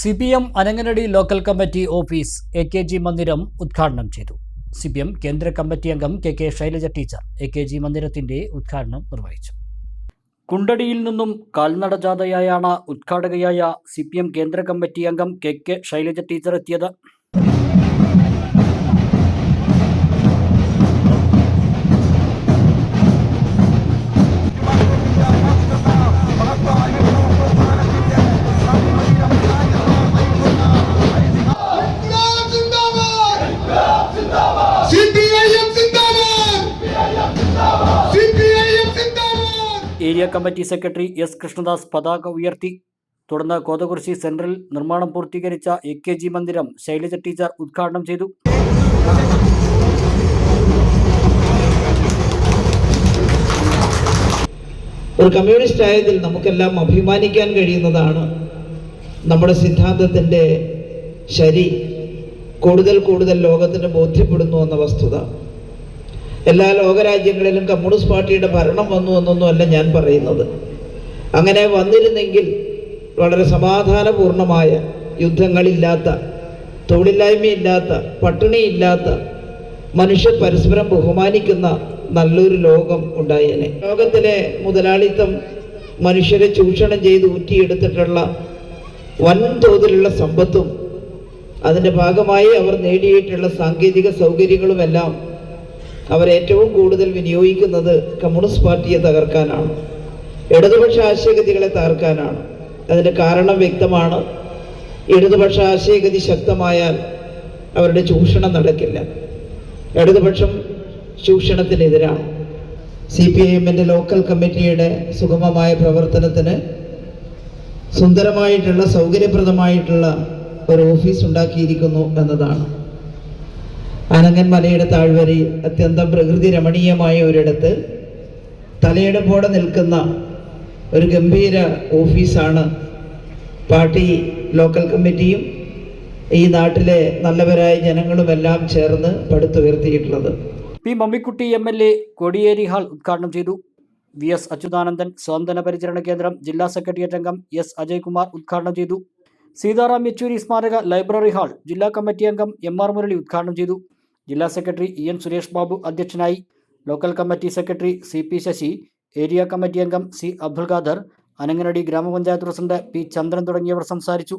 C P M Ananganadi local committee office A K G മന്ദിരം ഉദ്ഘാടനം ചെയ്തു. C P M കേന്ദ്ര committee അംഗം K K Shailaja teacher A K G മന്ദിരത്തിന്റെ ഉദ്ഘാടനം നിർവഹിച്ചു. കുണ്ടടിയിൽ നിന്നും കാൽനട ജാഥയായാണ് ഉദ്ഘാടകയായ സി പി എം കേന്ദ്ര കമ്മിറ്റി അംഗം കെ കെ ശൈലജ ടീച്ചർ എത്തിയത്. Area committee secretary S Krishnadas പതാക ഉയർത്തി. തുടർന്ന് കോതകുറിശി സെൻട്രൽ നിർമ്മാണം പൂർത്തീകരിച്ച എ കെ ജി മന്ദിരം ശൈലജ ടീച്ചർ ഉദ്ഘാടനം ചെയ്തു. ഒരു കമ്മ്യൂണിസ്റ്റ് ആയതിൽ നമുക്കെല്ലാം അഭിമാനിക്കാൻ കഴിയുന്നതാണ് നമ്മുടെ സിദ്ധാന്തത്തിന്റെ ശരി. കൂടുതൽ കൂടുതൽ ലോകത്തിന് ബോധ്യപ്പെടുന്നു എന്ന വസ്തുത. എല്ലാ ലോകരാജ്യങ്ങളിലും കമ്മ്യൂണിസ്റ്റ് പാർട്ടിയുടെ ഭരണം വന്നു എന്നൊന്നും അല്ല ഞാൻ പറയുന്നത്. അങ്ങനെ വന്നിരുന്നെങ്കിൽ വളരെ സമാധാനപൂർണമായ യുദ്ധങ്ങളില്ലാത്ത തൊഴിലില്ലായ്മയില്ലാത്ത പട്ടിണിയില്ലാത്ത മനുഷ്യർ പരസ്പരം ബഹുമാനിക്കുന്ന നല്ലൊരു ലോകം ഉണ്ടായേനെ. ലോകത്തിലെ മുതലാളിത്തം മനുഷ്യരെ ചൂഷണം ചെയ്ത് ഊറ്റിയെടുത്തിട്ടുള്ള വൻതോതിലുള്ള സമ്പത്തും അതിന്റെ ഭാഗമായി അവർ നേടിയിട്ടുള്ള സാങ്കേതിക സൗകര്യങ്ങളുമെല്ലാം അവർ ഏറ്റവും കൂടുതൽ വിനിയോഗിക്കുന്നത് കമ്മ്യൂണിസ്റ്റ് പാർട്ടിയെ തകർക്കാനാണ്. ഇടതുപക്ഷ ആശയഗതികളെ തകർക്കാനാണ്. അതിന്റെ കാരണം വ്യക്തമാണ്. ഇടതുപക്ഷ ആശയഗതി ശക്തമായാൽ അവരുടെ ചൂഷണം നടക്കില്ല. ഇടതുപക്ഷം ചൂഷണത്തിനെതിരാണ്. സി പി ഐ എമ്മിന്റെ ലോക്കൽ കമ്മിറ്റിയുടെ സുഗമമായ പ്രവർത്തനത്തിന് സുന്ദരമായിട്ടുള്ള സൗകര്യപ്രദമായിട്ടുള്ള ഒരു ഓഫീസ് ഉണ്ടാക്കിയിരിക്കുന്നു എന്നതാണ്. അനങ്ങൻ മലയുടെ താഴ്വരയിൽ അത്യന്തം പ്രകൃതി രമണീയമായ ഒരിടത്ത് തലയെടുപ്പോടെ നിൽക്കുന്ന ഒരു ഗംഭീര ഓഫീസാണ് പാർട്ടി ലോക്കൽ കമ്മിറ്റിയും ഈ നാട്ടിലെ നല്ലവരായ ജനങ്ങളുമെല്ലാം ചേർന്ന് പടുത്തുയർത്തിയിട്ടുള്ളത്. P Mammikutty M L A Kodiyeri hall ഉദ്ഘാടനം ചെയ്തു. വി എസ് അച്യുതാനന്ദൻ സ്വാന്തന പരിചരണ കേന്ദ്രം ജില്ലാ സെക്രട്ടേറിയറ്റ് അംഗം എസ് അജയ്കുമാർ ഉദ്ഘാടനം ചെയ്തു. സീതാറാം യെച്ചൂരി സ്മാരക ലൈബ്രറി ഹാൾ ജില്ലാ കമ്മിറ്റി അംഗം എം ആർ മുരളി ഉദ്ഘാടനം ചെയ്തു. ജില്ലാ secretary E N Suresh Babu അധ്യക്ഷനായി. Local committee secretary C P Sasi area committee അംഗം സി അബ്ദുൽ ഖാദർ അനങ്ങനടി ഗ്രാമപഞ്ചായത്ത് പ്രസിഡന്റ് പി ചന്ദ്രൻ തുടങ്ങിയവർ സംസാരിച്ചു.